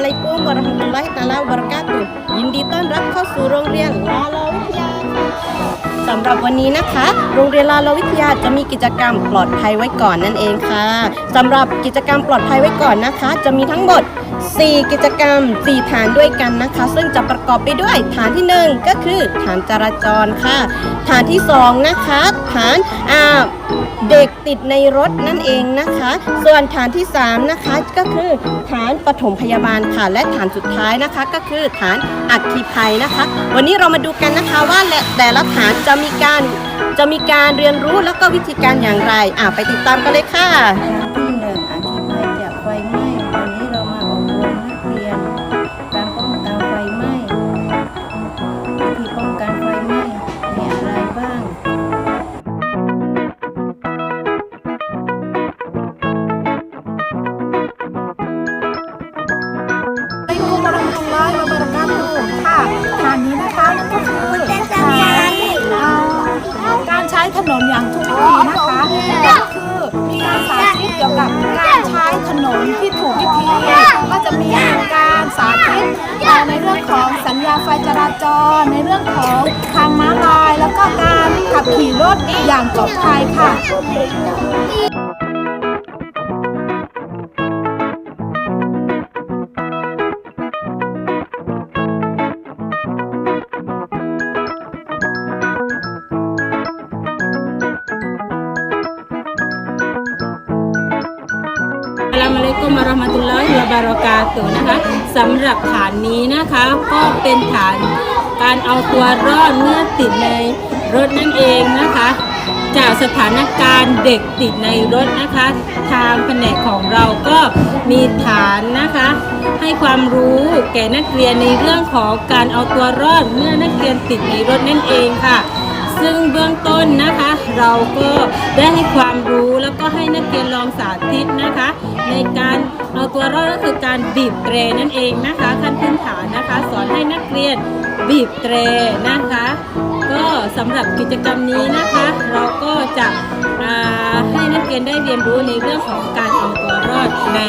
อะลัยกุมวะเระห์มตุลลตาลาวะบรกาตุยินดีต้อนรับเข้าสู่โรงเรียนลาลาวิทยาสำหรับวันนี้นะคะ โรงเรียนลาลาวิทยาจะมีกิจกรรมปลอดภัยไว้ก่อนนั่นเองค่ะสำหรับกิจกรรมปลอดภัยไว้ก่อนนะคะ จะมีทั้งหมด 4 กิจกรรม 4 ฐานด้วยกันนะคะ ซึ่งจะประกอบไปด้วยฐานที่ 1 ก็คือฐานจราจรค่ะ ฐานที่ 2 นะคะ ฐานอ่า เด็กติดในรถนั่นเองนะคะ ส่วนฐานที่ 3 นะคะก็คือฐานปฐมพยาบาลค่ะ และฐานสุดท้ายนะคะก็คือฐานอัคคีภัยนะคะ วันนี้เรามาดูกันนะคะว่าแต่ละฐานจะมีการจะมีการเรียนรู้แล้วก็วิธีการอย่างไรอ่าไปติดตามกันเลยค่ะ นนอย่างถูกวิธีนะคะก็คือมีการสาธิตเกี่ยวกับการใช้ถนนที่ถูกวิธีก็จะมีการสาธิตในเรื่องของสัญญาไฟจราจร ในเรื่องของทางม้าลาย แล้วก็การขับขี่รถอย่างปลอดภัยค่ะ ลลอะลัยกุมวะเรามะตุลลอฮิวะบารอกาตุนะคะสำหรับฐานนี้นะคะก็เป็นฐานการเอาตัวรอดเมื่อติดในรถนั่นเองนะคะ จากสถานการณ์เด็กติดในรถนะคะ ทางแผนกของเราก็มีฐานนะคะ ให้ความรู้แก่นักเรียนในเรื่องของการเอาตัวรอดเมื่อนักเรียนติดในรถนั่นเองค่ะ ซึ่งเบื้องต้นนะคะ เราก็ได้ให้ความรู้แล้วก็ให้นักเรียนลองสาธิตนะคะ ในการเอาตัวรอดก็คือการบีบเตรนั่นเองนะคะ ขั้นพื้นฐานนะคะ สอนให้นักเรียนบีบเตรนะคะ ก็สำหรับกิจกรรมนี้นะคะ เราก็จะให้นักเรียนได้เรียนรู้ในเรื่องของการเอาตัวรอดใน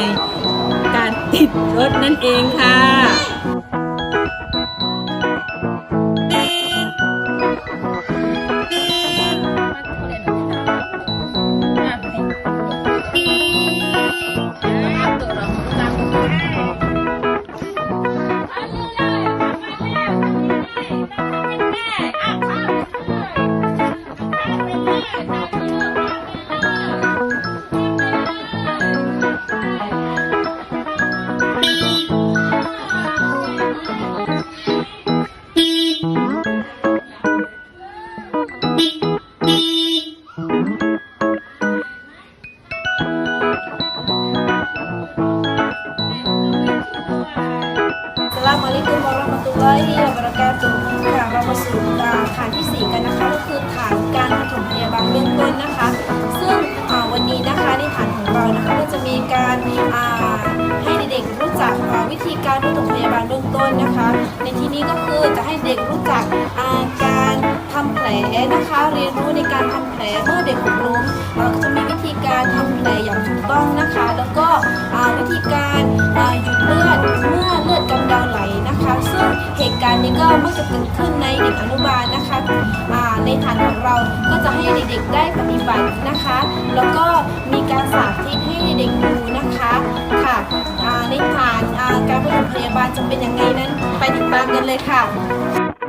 การติดรถนั่นเองค่ะาตุฮ์ค่ะเรามาสู่ฐานที่ 4 กันนะคะก็คือฐานการปฐมพยาบาลเบื้องต้นนะคะ ซึ่งวันนี้นะคะในฐานของเรานะคะก็จะมีการให้เด็กๆรู้จักวิธีการปฐมพยาบาลเบื้องต้นนะคะ ในที่นี้ก็คือจะให้เด็กรู้จักการทำแผลนะคะเรียนรู้ ต้องนะคะ แล้วก็วิธีการหยุดเลือดเมื่อเลือดกำเดาไหลนะคะ ซึ่งเหตุการณ์นี้ก็มักจะเกิดขึ้นในเด็กอนุบาลนะคะในฐานของเราก็จะให้เด็กๆได้ปฏิบัตินะคะ แล้วก็มีการสาธิตให้เด็กดูนะคะค่ะในฐานการปฐมพยาบาลจะเป็นยังไงนั้นไปติดตามกันเลยค่ะ